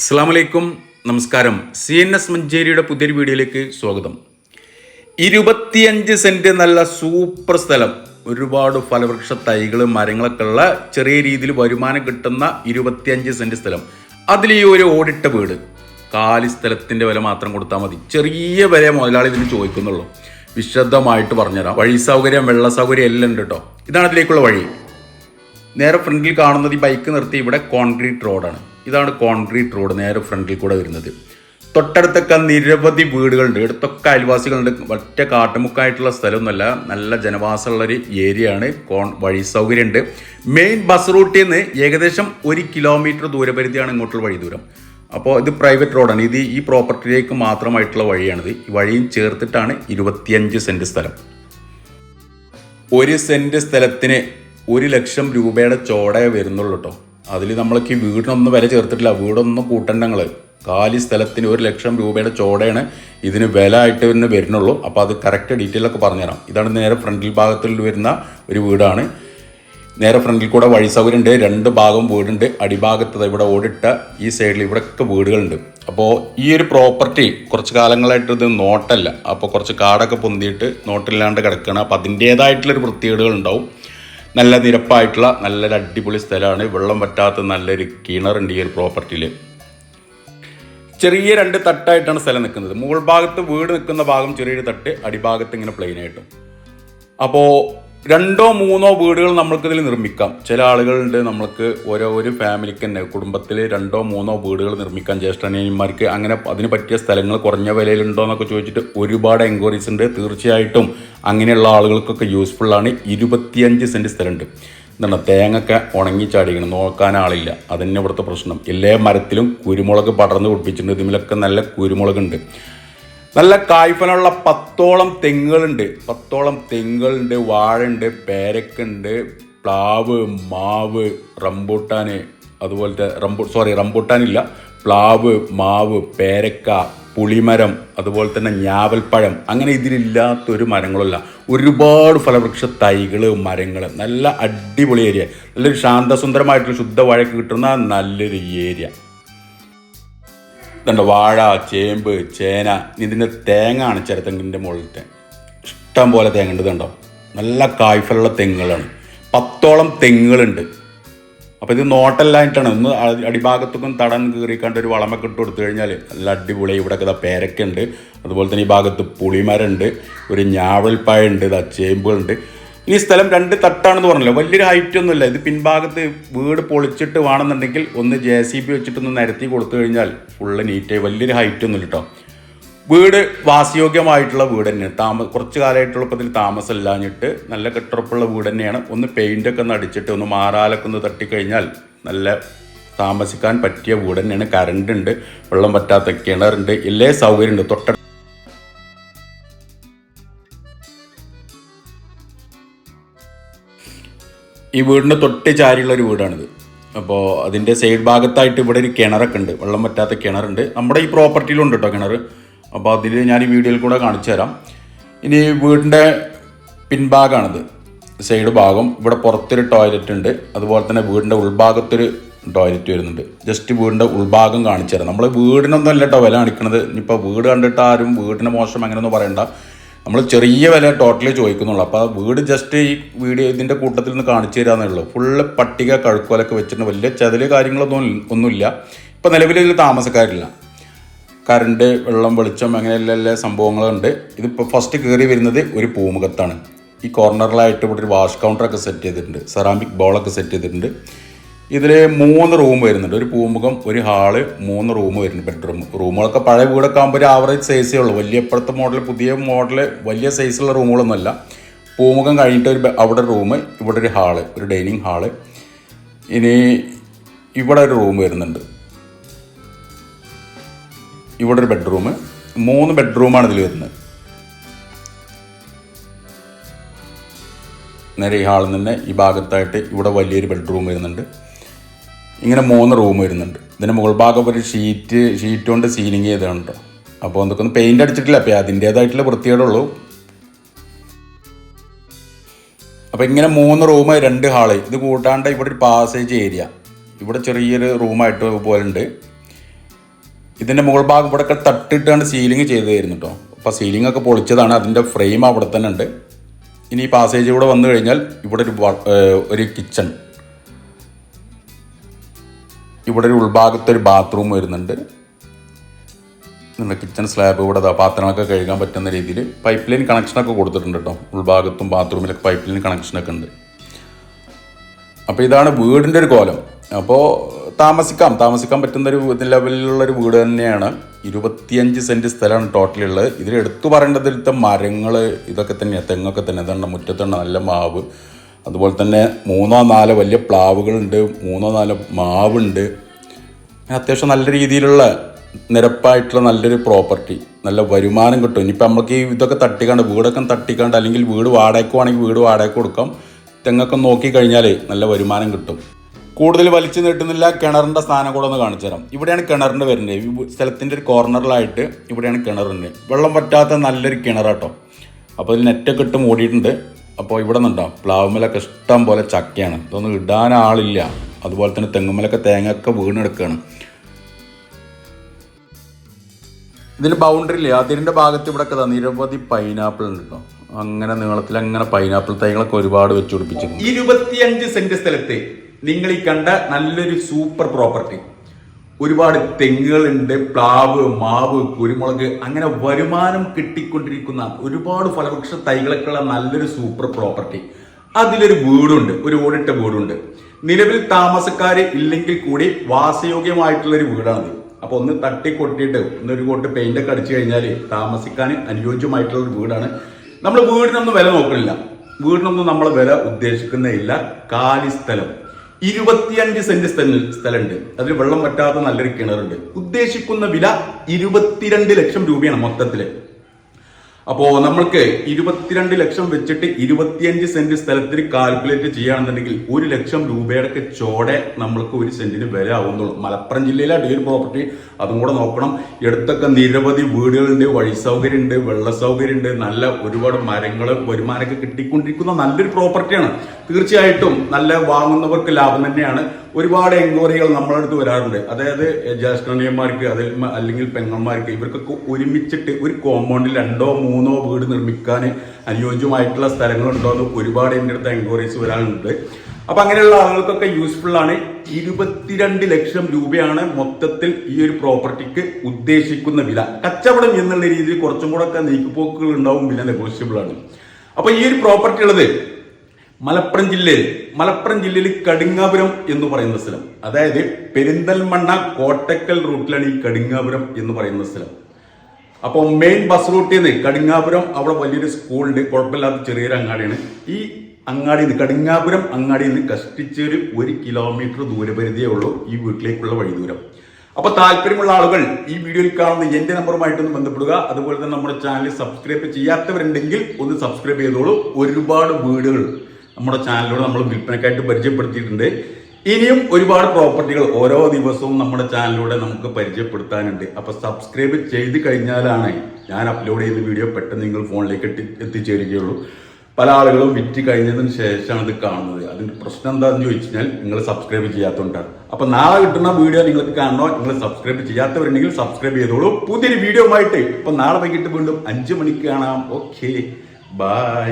അസ്സാം വലൈക്കും നമസ്കാരം. സി എൻ എസ് മഞ്ചേരിയുടെ പുതിയൊരു വീഡിയോയിലേക്ക് സ്വാഗതം. ഇരുപത്തിയഞ്ച് സെന്റ് നല്ല സൂപ്പർ സ്ഥലം. ഒരുപാട് ഫലവൃക്ഷ തൈകൾ മരങ്ങളൊക്കെ ഉള്ള ചെറിയ രീതിയിൽ വരുമാനം കിട്ടുന്ന ഇരുപത്തിയഞ്ച് സെന്റ് സ്ഥലം. അതിൽ ഈ ഒരു ഓടിട്ട വീട്. കാലി സ്ഥലത്തിന്റെ വില മാത്രം കൊടുത്താൽ മതി. ചെറിയ വില മുതലാളി ഇതിന് ചോദിക്കുന്നുള്ളൂ. വിശദമായിട്ട് പറഞ്ഞുതരാം. വഴി സൗകര്യം വെള്ള സൗകര്യം എല്ലാം ഉണ്ട് കേട്ടോ. ഇതാണ് ഇതിലേക്കുള്ള വഴി. നേരെ ഫ്രണ്ടിൽ കാണുന്നത് ഈ ബൈക്ക് നിർത്തി ഇവിടെ കോൺക്രീറ്റ് റോഡാണ് ഇതാണ് കോൺക്രീറ്റ് റോഡ് നേരെ ഫ്രണ്ടിൽ കൂടെ വരുന്നത്. തൊട്ടടുത്തൊക്കെ നിരവധി വീടുകളുണ്ട്. ഇടത്തൊക്കെ അയൽവാസികളുണ്ട്. ഒറ്റ കാട്ടുമുക്കായിട്ടുള്ള സ്ഥലമൊന്നുമല്ല. നല്ല ജനവാസമുള്ളൊരു ഏരിയ ആണ് കോൺ വഴി സൗകര്യമുണ്ട്. മെയിൻ ബസ് റൂട്ടിൽ നിന്ന് ഏകദേശം ഒരു കിലോമീറ്റർ ദൂരപരിധിയാണ് ഇങ്ങോട്ടുള്ള വഴി ദൂരം. അപ്പോൾ ഇത് പ്രൈവറ്റ് റോഡാണ് ഇത് ഈ പ്രോപ്പർട്ടിയിലേക്ക് മാത്രമായിട്ടുള്ള വഴിയാണിത്. ഈ വഴിയും ചേർത്തിട്ടാണ് ഇരുപത്തിയഞ്ച് സെന്റ് സ്ഥലം. ഒരു സെന്റ് സ്ഥലത്തിന് ഒരു ലക്ഷം രൂപയുടെ ചോടയെ വരുന്നുള്ളൂ കേട്ടോ അതിൽ നമ്മൾക്ക് വീടിനൊന്നും വില ചേർത്തിട്ടില്ല. വീടൊന്നും കൂട്ടണ്ട നിങ്ങൾ കാലി സ്ഥലത്തിന് ഒരു ലക്ഷം രൂപയുടെ ചോടയാണ് ഇതിന് വില ആയിട്ട് തന്നെ വരുന്നുള്ളൂ. അപ്പോൾ അത് കറക്റ്റ് ഡീറ്റെയിൽ ഒക്കെ പറഞ്ഞുതരാം. ഇതാണ് നേരെ ഫ്രണ്ടിൽ ഭാഗത്തിൽ വരുന്ന ഒരു വീടാണ്. നേരെ ഫ്രണ്ടിൽ കൂടെ വഴി സൗകര്യം ഉണ്ട് രണ്ട് ഭാഗം വീടുണ്ട്. അടിഭാഗത്ത് ഇവിടെ ഓടിട്ട ഈ സൈഡിൽ ഇവിടെയൊക്കെ വീടുകളുണ്ട്. അപ്പോൾ ഈ ഒരു പ്രോപ്പർട്ടി കുറച്ച് കാലങ്ങളായിട്ട് ഇത് നോട്ടല്ല. അപ്പോൾ കുറച്ച് കാടൊക്കെ പൊന്തിയിട്ട് നോട്ടില്ലാണ്ട് കിടക്കുകയാണ് അപ്പോൾ അതിന്റേതായിട്ടുള്ളൊരു വൃത്തികേടുകൾ നല്ല നിരപ്പായിട്ടുള്ള നല്ലൊരു അടിപൊളി സ്ഥലമാണ്. വെള്ളം പറ്റാത്ത നല്ലൊരു കിണറുണ്ട് ഈ ഒരു പ്രോപ്പർട്ടിയിൽ ചെറിയ രണ്ട് തട്ടായിട്ടാണ് സ്ഥലം നിൽക്കുന്നത്. മുകൾ ഭാഗത്ത് വീട് നിൽക്കുന്ന ഭാഗം ചെറിയൊരു തട്ട് അടിഭാഗത്ത് ഇങ്ങനെ പ്ലെയിനായിട്ടും അപ്പോൾ രണ്ടോ മൂന്നോ വീടുകൾ നമ്മൾക്കിതിൽ നിർമ്മിക്കാം. ചില ആളുകളുണ്ട് നമ്മൾക്ക് ഓരോ ഒരു ഫാമിലിക്ക് തന്നെ കുടുംബത്തിൽ രണ്ടോ മൂന്നോ വീടുകൾ നിർമ്മിക്കാം ജ്യേഷ്ഠനിയന്മാർക്ക് അങ്ങനെ അതിന് പറ്റിയ സ്ഥലങ്ങൾ കുറഞ്ഞ വിലയിലുണ്ടോ എന്നൊക്കെ ചോദിച്ചിട്ട് ഒരുപാട് എൻക്വയറീസ് ഉണ്ട്. തീർച്ചയായിട്ടും അങ്ങനെയുള്ള ആളുകൾക്കൊക്കെ യൂസ്ഫുള്ളാണ് ഇരുപത്തിയഞ്ച് സെന്റ് സ്ഥലമുണ്ട്. എന്താണ്? തേങ്ങൊക്കെ ഉണങ്ങി ചാടിക്കണം നോക്കാൻ ആളില്ല. അതന്നെ ഇവിടുത്തെ പ്രശ്നം. എല്ലാ മരത്തിലും കുരുമുളക് പടർന്ന് പിടിപ്പിച്ചിട്ടുണ്ട് ഇതിലൊക്കെ നല്ല കുരുമുളകുണ്ട്. നല്ല കായ്ഫനുള്ള പത്തോളം തെങ്ങുകളുണ്ട്. പത്തോളം തെങ്ങുകളുണ്ട് വാഴയുണ്ട് പേരക്കുണ്ട് പ്ലാവ് മാവ് റംബൂട്ടാൻ അതുപോലത്തെ റംബൂ സോറി റംബൂട്ടാനില്ല പ്ലാവ് മാവ് പേരക്ക പുളിമരം അതുപോലെ തന്നെ ഞാവൽപ്പഴം. അങ്ങനെ ഇതിലില്ലാത്തൊരു മരങ്ങളല്ല ഒരുപാട് ഫലവൃക്ഷ തൈകൾ മരങ്ങൾ നല്ല അടിപൊളി ഏരിയ നല്ലൊരു ശാന്തസുന്ദരമായിട്ടുള്ള ശുദ്ധ വഴക്ക് കിട്ടുന്ന നല്ലൊരു ഏരിയ ഇതുണ്ട് വാഴ ചേമ്പ് ചേന ഇതിന്റെ തേങ്ങ ആണ് ചിരത്തെങ്ങിന്റെ മുകളിലത്തെ. ഇഷ്ടം പോലെ തേങ്ങ ഉണ്ട് ഇതുണ്ടോ? നല്ല കായ്ഫലുള്ള തെങ്ങുകളാണ്. പത്തോളം തെങ്ങുകളുണ്ട്. അപ്പോൾ ഇത് നോട്ടല്ലായിട്ടാണ്. ഒന്ന് അടിഭാഗത്തേക്കും തടം കീറിക്കാണ്ട് ഒരു വളമൊക്കെ ഇട്ട് കൊടുത്തു കഴിഞ്ഞാൽ നല്ല അടിപൊളി. ഇവിടെ ഇതാ പേരക്കുണ്ട് അതുപോലെ തന്നെ ഈ ഭാഗത്ത് പുളിമരമുണ്ട് ഒരു ഞാവൽപ്പായ ഉണ്ട് ഇതാ ചേമ്പുകളുണ്ട്. ഈ സ്ഥലം രണ്ട് തട്ടാണെന്ന് പറഞ്ഞല്ലോ. വലിയൊരു ഹൈറ്റ് ഒന്നുമില്ല. ഇത് പിൻഭാഗത്ത് വീട് പൊളിച്ചിട്ട് വേണമെന്നുണ്ടെങ്കിൽ ഒന്ന് ജെ സി ബി വെച്ചിട്ടൊന്ന് നിരത്തി കൊടുത്തു കഴിഞ്ഞാൽ ഫുള്ള് നീറ്റായി വലിയൊരു ഹൈറ്റ് ഒന്നുമില്ല കേട്ടോ വീട് വാസയോഗ്യമായിട്ടുള്ള വീട് തന്നെയാണ്. താമ കുറച്ച് കാലമായിട്ടുള്ള ഇപ്പത്തിൽ താമസം ഇല്ലാഞ്ഞിട്ട് നല്ല കെട്ടുറപ്പുള്ള വീട് തന്നെയാണ്. ഒന്ന് പെയിന്റൊക്കെ ഒന്ന് അടിച്ചിട്ട് ഒന്ന് മാറാലൊക്കെ ഒന്ന് തട്ടിക്കഴിഞ്ഞാൽ നല്ല താമസിക്കാൻ പറ്റിയ വീട് തന്നെയാണ്. കറണ്ട് ഉണ്ട് വെള്ളം പറ്റാത്ത കിണറുണ്ട് എല്ലാ സൗകര്യമുണ്ട്. തൊട്ട ഈ വീടിന്റെ തൊട്ട് ചാരിയുള്ള ഒരു വീടാണിത്. അപ്പോൾ അതിന്റെ സൈഡ് ഭാഗത്തായിട്ട് ഇവിടെ ഒരു കിണറൊക്കെ ഉണ്ട്. വെള്ളം പറ്റാത്ത കിണറുണ്ട്. നമ്മുടെ ഈ പ്രോപ്പർട്ടിയിലുണ്ട് കേട്ടോ കിണർ അപ്പോൾ അതിൽ ഞാൻ ഈ വീഡിയോയിൽ കൂടെ കാണിച്ചു തരാം. ഇനി വീടിന്റെ പിൻഭാഗമാണിത് സൈഡ് ഭാഗം. ഇവിടെ പുറത്തൊരു ടോയ്ലറ്റ് ഉണ്ട്. അതുപോലെ തന്നെ വീടിന്റെ ഉൾഭാഗത്തൊരു ടോയ്ലറ്റ് വരുന്നുണ്ട്. ജസ്റ്റ് വീടിന്റെ ഉൾഭാഗം കാണിച്ചു തരാം. നമ്മൾ വീടിനൊന്നും അല്ല കേട്ടോ വില കാണിക്കണത്. ഇനിയിപ്പോൾ വീട് കണ്ടിട്ട് ആരും വീടിന് മോശം അങ്ങനെയൊന്നും പറയണ്ട. നമ്മൾ ചെറിയ വില ടോട്ടലി ചോദിക്കുന്നുള്ളൂ. അപ്പോൾ ആ വീട് ജസ്റ്റ് ഈ വീഡിയോ ഇതിന്റെ കൂട്ടത്തിൽ നിന്ന് കാണിച്ചു തരാമെന്നുള്ളൂ ഫുള്ള് പട്ടിക കഴുക്കോലൊക്കെ വെച്ചിട്ട് വലിയ ചതിൽ കാര്യങ്ങളൊന്നും ഒന്നുമില്ല. ഇപ്പോൾ നിലവിൽ ഇതിൽ താമസക്കാരില്ല. കറണ്ട് വെള്ളം വെളിച്ചം അങ്ങനെയുള്ള എല്ലാ സംഭവങ്ങളുണ്ട്. ഇതിപ്പോൾ ഫസ്റ്റ് കയറി വരുന്നത് ഒരു പൂമുഖത്താണ്. ഈ കോർണറിലായിട്ട് ഇവിടെ ഒരു വാഷ് കൗണ്ടറൊക്കെ സെറ്റ് ചെയ്തിട്ടുണ്ട്. സെറാമിക് ബോളൊക്കെ സെറ്റ് ചെയ്തിട്ടുണ്ട്. ഇതിൽ മൂന്ന് റൂം വരുന്നുണ്ട്. ഒരു പൂമുഖം ഒരു ഹാൾ മൂന്ന് റൂം വരുന്നുണ്ട് ബെഡ്റൂം. റൂമുകളൊക്കെ പഴയ വീടൊക്കെ ആകുമ്പോൾ ഒരു ആവറേജ് സൈസേ ഉള്ളൂ. വലിയ ഇപ്പോഴത്തെ മോഡൽ പുതിയ മോഡൽ വലിയ സൈസുള്ള റൂമുകളൊന്നുമല്ല പൂമുഖം കഴിഞ്ഞിട്ട് ഒരു അവിടെ റൂം ഇവിടെ ഒരു ഹാൾ ഒരു ഡൈനിങ് ഹാൾ ഇനി ഇവിടെ ഒരു റൂം വരുന്നുണ്ട്. ഇവിടെ ഒരു ബെഡ്റൂം മൂന്ന് ബെഡ്റൂമാണ് ഇതിൽ വരുന്നത്. നേരെ ഈ ഹാളിൽ നിന്ന് ഈ ഭാഗത്തായിട്ട് ഇവിടെ വലിയൊരു ബെഡ്റൂം വരുന്നുണ്ട്. ഇങ്ങനെ മൂന്ന് റൂം വരുന്നുണ്ട്. ഇതിന്റെ മുകൾ ഭാഗം ഒരു ഷീറ്റ് ഷീറ്റ് കൊണ്ട് സീലിംഗ് ചെയ്തുകൊണ്ട് അപ്പോൾ എന്തൊക്കെ ഒന്ന് പെയിന്റ് അടിച്ചിട്ടില്ല. അപ്പോൾ അതിന്റേതായിട്ടുള്ള വൃത്തികേടുള്ളൂ അപ്പോൾ ഇങ്ങനെ മൂന്ന് റൂം രണ്ട് ഹാൾ. ഇത് കൂട്ടാണ്ട് ഇവിടെ ഒരു പാസേജ് ഏരിയ ഇവിടെ ചെറിയൊരു റൂമായിട്ട് പോലെ ഉണ്ട്. ഇതിന്റെ മുകൾ ഭാഗം ഇവിടെ ഒക്കെ തട്ടിട്ടാണ് സീലിംഗ് ചെയ്തതായിരുന്നു കേട്ടോ അപ്പോൾ സീലിംഗ് ഒക്കെ പൊളിച്ചതാണ്. അതിന്റെ ഫ്രെയിം അവിടെ തന്നെ ഉണ്ട്. ഇനി ഈ പാസേജ് കൂടെ വന്നു കഴിഞ്ഞാൽ ഇവിടെ ഒരു ഒരു കിച്ചൺ ഇവിടെ ഒരു ഉൾഭാഗത്ത് ഒരു ബാത്റൂം വരുന്നുണ്ട്. കിച്ചൺ സ്ലാബ് ഇവിടെ പാത്രങ്ങളൊക്കെ കഴുകാൻ പറ്റുന്ന രീതിയിൽ പൈപ്പ് ലൈൻ കണക്ഷനൊക്കെ കൊടുത്തിട്ടുണ്ട് കേട്ടോ. ഉൾഭാഗത്തും ബാത്റൂമിലൊക്കെ പൈപ്പ് ലൈൻ കണക്ഷനൊക്കെ ഉണ്ട്. അപ്പോൾ ഇതാണ് വീടിന്റെ ഒരു കോലം. അപ്പോൾ താമസിക്കാം. താമസിക്കാൻ പറ്റുന്ന ഒരു ലെവലിലുള്ള ഒരു വീട് തന്നെയാണ്. ഇരുപത്തിയഞ്ച് സെന്റ് സ്ഥലമാണ് ടോട്ടലുള്ളത് ഇതിൽ എടുത്തു പറയേണ്ടതിലത്തെ മരങ്ങൾ ഇതൊക്കെ തന്നെയാണ് തെങ്ങൊക്കെ തന്നെ. ഇതാണ് മുറ്റത്തുണ്ട് നല്ല മാവ്. അതുപോലെ തന്നെ മൂന്നോ നാലോ വലിയ പ്ലാവുകളുണ്ട് മൂന്നോ നാലോ മാവുണ്ട്. അത്യാവശ്യം നല്ല രീതിയിലുള്ള നിരപ്പായിട്ടുള്ള നല്ലൊരു പ്രോപ്പർട്ടി നല്ല വരുമാനം കിട്ടും. ഇനിയിപ്പോൾ നമുക്ക് ഈ ഇതൊക്കെ തട്ടിക്കാണ്ട് വീടൊക്കെ തട്ടിക്കാണ്ട് അല്ലെങ്കിൽ വീട് വാടകയ്ക്കുവാണെങ്കിൽ വീട് വാടക കൊടുക്കാം. തെങ്ങൊക്കെ നോക്കി കഴിഞ്ഞാൽ നല്ല വരുമാനം കിട്ടും. കൂടുതൽ വലിച്ചു നീട്ടുന്നില്ല കിണറിന്റെ സ്ഥാനം കൂടെ ഒന്ന് കാണിച്ചു തരാം. ഇവിടെയാണ് കിണറിന്റെ വരുന്നത്. ഈ സ്ഥലത്തിന്റെ ഒരു കോർണറിലായിട്ട് ഇവിടെയാണ് കിണറുണ്ട്. വെള്ളം പറ്റാത്ത നല്ലൊരു കിണറാട്ടോ. അപ്പോൾ അതിൽ നെറ്റൊക്കെ ഇട്ട് മൂടിയിട്ടുണ്ട്. അപ്പോൾ ഇവിടെ നിന്നുണ്ടോ? പ്ലാവുമലൊക്കെ ഇഷ്ടം പോലെ ചക്കയാണ്. ഇതൊന്നും ഇടാൻ ആളില്ല. അതുപോലെ തന്നെ തെങ്ങുമലൊക്കെ തേങ്ങയൊക്കെ വീണെടുക്കുകയാണ് ഇതിന് ബൗണ്ടറി ഇല്ലേ? അതിരിന്റെ ഭാഗത്ത് ഇവിടെ ഒക്കെ നിരവധി പൈനാപ്പിൾ ഉണ്ട് കേട്ടോ അങ്ങനെ നീളത്തിൽ അങ്ങനെ പൈനാപ്പിൾ തൈകളൊക്കെ ഒരുപാട് വെച്ച് പിടിപ്പിച്ചു ഇരുപത്തിയഞ്ച് സെന്റ് സ്ഥലത്ത് നിങ്ങൾ ഈ കണ്ട നല്ലൊരു സൂപ്പർ പ്രോപ്പർട്ടി ഒരുപാട് തെങ്ങുകളുണ്ട് പ്ലാവ് മാവ് കുരുമുളക് അങ്ങനെ വരുമാനം കിട്ടിക്കൊണ്ടിരിക്കുന്ന ഒരുപാട് ഫലവൃക്ഷ തൈകളൊക്കെ ഉള്ള നല്ലൊരു സൂപ്പർ പ്രോപ്പർട്ടി. അതിലൊരു വീടുണ്ട് ഒരു ഓടിട്ട വീടുണ്ട്. നിലവിൽ താമസക്കാർ ഇല്ലെങ്കിൽ കൂടി വാസയോഗ്യമായിട്ടുള്ള ഒരു വീടാണിത്. അപ്പൊ ഒന്ന് തട്ടി കൊട്ടിയിട്ട് ഒന്നൊരു കോട്ട് പെയിന്റ് ഒക്കെ അടിച്ചു കഴിഞ്ഞാൽ താമസിക്കാൻ അനുയോജ്യമായിട്ടുള്ള ഒരു വീടാണ്. നമ്മൾ വീടിനൊന്നും വില നോക്കണില്ല. വീടിനൊന്നും നമ്മൾ വില ഉദ്ദേശിക്കുന്നില്ല കാലി സ്ഥലം ഇരുപത്തിയഞ്ച് സെന്റ് സ്ഥലം സ്ഥലമുണ്ട്. അതിൽ വെള്ളം പറ്റാത്ത നല്ലൊരു കിണറുണ്ട്. ഉദ്ദേശിക്കുന്ന വില ഇരുപത്തിരണ്ട് ലക്ഷം രൂപയാണ് മൊത്തത്തിൽ. അപ്പോ നമ്മൾക്ക് ഇരുപത്തിരണ്ട് ലക്ഷം വെച്ചിട്ട് ഇരുപത്തിയഞ്ച് സെന്റ് സ്ഥലത്തിന് കാൽക്കുലേറ്റ് ചെയ്യുകയാണെന്നുണ്ടെങ്കിൽ ഒരു ലക്ഷം രൂപയുടെ ചോടെ നമ്മൾക്ക് ഒരു സെന്റിന് വില ആവുന്നുള്ളൂ. മലപ്പുറം ജില്ലയിലെ അടിയൊരു പ്രോപ്പർട്ടി അതും കൂടെ നോക്കണം. എടുത്തൊക്കെ നിരവധി വീടുകളുണ്ട് വഴി സൗകര്യമുണ്ട് വെള്ള സൗകര്യമുണ്ട് നല്ല ഒരുപാട് മരങ്ങൾ വരുമാനമൊക്കെ കിട്ടിക്കൊണ്ടിരിക്കുന്ന നല്ലൊരു പ്രോപ്പർട്ടിയാണ് തീർച്ചയായിട്ടും നല്ല വാങ്ങുന്നവർക്ക് ലാഭം തന്നെയാണ്. ഒരുപാട് എൻക്വയറികൾ നമ്മളെ അടുത്ത് വരാറുണ്ട്. അതായത് ജ്യേഷ്ഠനിയന്മാർക്ക് അതിൽ അല്ലെങ്കിൽ പെങ്ങന്മാർക്ക് ഇവർക്കൊക്കെ ഒരുമിച്ചിട്ട് ഒരു കോമ്പൗണ്ടിൽ രണ്ടോ മൂന്നോ വീട് നിർമ്മിക്കാൻ അനുയോജ്യമായിട്ടുള്ള സ്ഥലങ്ങളുണ്ടോ എന്ന് ഒരുപാട് എന്റെ അടുത്ത് എൻക്വയറീസ് വരാറുണ്ട്. അപ്പൊ അങ്ങനെയുള്ള ആളുകൾക്കൊക്കെ യൂസ്ഫുൾ ആണ്. ഇരുപത്തിരണ്ട് ലക്ഷം രൂപയാണ് മൊത്തത്തിൽ ഈ ഒരു പ്രോപ്പർട്ടിക്ക് ഉദ്ദേശിക്കുന്ന വില. കച്ചവടം എന്നുള്ള രീതിയിൽ കുറച്ചും കൂടെ ഒക്കെ നീക്കുപോക്കുകൾ ഉണ്ടാവും വില നെഗോഷ്യബിൾ ആണ്. അപ്പൊ ഈ ഒരു പ്രോപ്പർട്ടി ഉള്ളത് മലപ്പുറം ജില്ലയിൽ മലപ്പുറം ജില്ലയിൽ കടുങ്ങാപുരം എന്ന് പറയുന്ന സ്ഥലം. അതായത് പെരിന്തൽമണ്ണ കോട്ടക്കൽ റൂട്ടിലാണ് ഈ കടുങ്ങാപുരം എന്ന് പറയുന്ന സ്ഥലം. അപ്പോൾ മെയിൻ ബസ് റൂട്ടിൽ നിന്ന് കടുങ്ങാപുരം അവിടെ വലിയൊരു സ്കൂളുണ്ട് കുഴപ്പമില്ലാത്ത ചെറിയൊരു അങ്ങാടിയാണ്. ഈ അങ്ങാടി നിന്ന് കടുങ്ങാപുരം അങ്ങാടിയിൽ നിന്ന് കഷ്ടിച്ച് ഒരു ഒരു കിലോമീറ്റർ ദൂരപരിധിയേ ഉള്ളൂ ഈ വീട്ടിലേക്കുള്ള വഴി ദൂരം. അപ്പോൾ താല്പര്യമുള്ള ആളുകൾ ഈ വീഡിയോയിൽ കാണുന്ന എന്റെ നമ്പറുമായിട്ടൊന്ന് ബന്ധപ്പെടുക. അതുപോലെ തന്നെ നമ്മുടെ ചാനൽ സബ്സ്ക്രൈബ് ചെയ്യാത്തവരുണ്ടെങ്കിൽ ഒന്ന് സബ്സ്ക്രൈബ് ചെയ്തോളൂ. ഒരുപാട് വീടുകൾ നമ്മുടെ ചാനലിലൂടെ നമ്മൾ വിൽപ്പനക്കായിട്ട് പരിചയപ്പെടുത്തിയിട്ടുണ്ട്. ഇനിയും ഒരുപാട് പ്രോപ്പർട്ടികൾ ഓരോ ദിവസവും നമ്മുടെ ചാനലിലൂടെ നമുക്ക് പരിചയപ്പെടുത്താനുണ്ട്. അപ്പൊ സബ്സ്ക്രൈബ് ചെയ്ത് കഴിഞ്ഞാലാണ് ഞാൻ അപ്ലോഡ് ചെയ്യുന്ന വീഡിയോ പെട്ടെന്ന് നിങ്ങൾ ഫോണിലേക്ക് എത്തി എത്തിച്ചേരുകയുള്ളൂ. പല ആളുകളും വിറ്റ് കഴിഞ്ഞതിന് ശേഷമാണ് ഇത് കാണുന്നത്. അതിന്റെ പ്രശ്നം എന്താണെന്ന് ചോദിച്ചു കഴിഞ്ഞാൽ നിങ്ങൾ സബ്സ്ക്രൈബ് ചെയ്യാത്തതുകൊണ്ടാണ് അപ്പൊ നാളെ കിട്ടുന്ന വീഡിയോ നിങ്ങൾക്ക് കാണണോ? നിങ്ങൾ സബ്സ്ക്രൈബ് ചെയ്യാത്തവരുണ്ടെങ്കിൽ സബ്സ്ക്രൈബ് ചെയ്തോളൂ. പുതിയൊരു വീഡിയോ ആയിട്ട് ഇപ്പൊ നാളെ വൈകിട്ട് വീണ്ടും അഞ്ചു മണിക്ക് കാണാം. Okay bye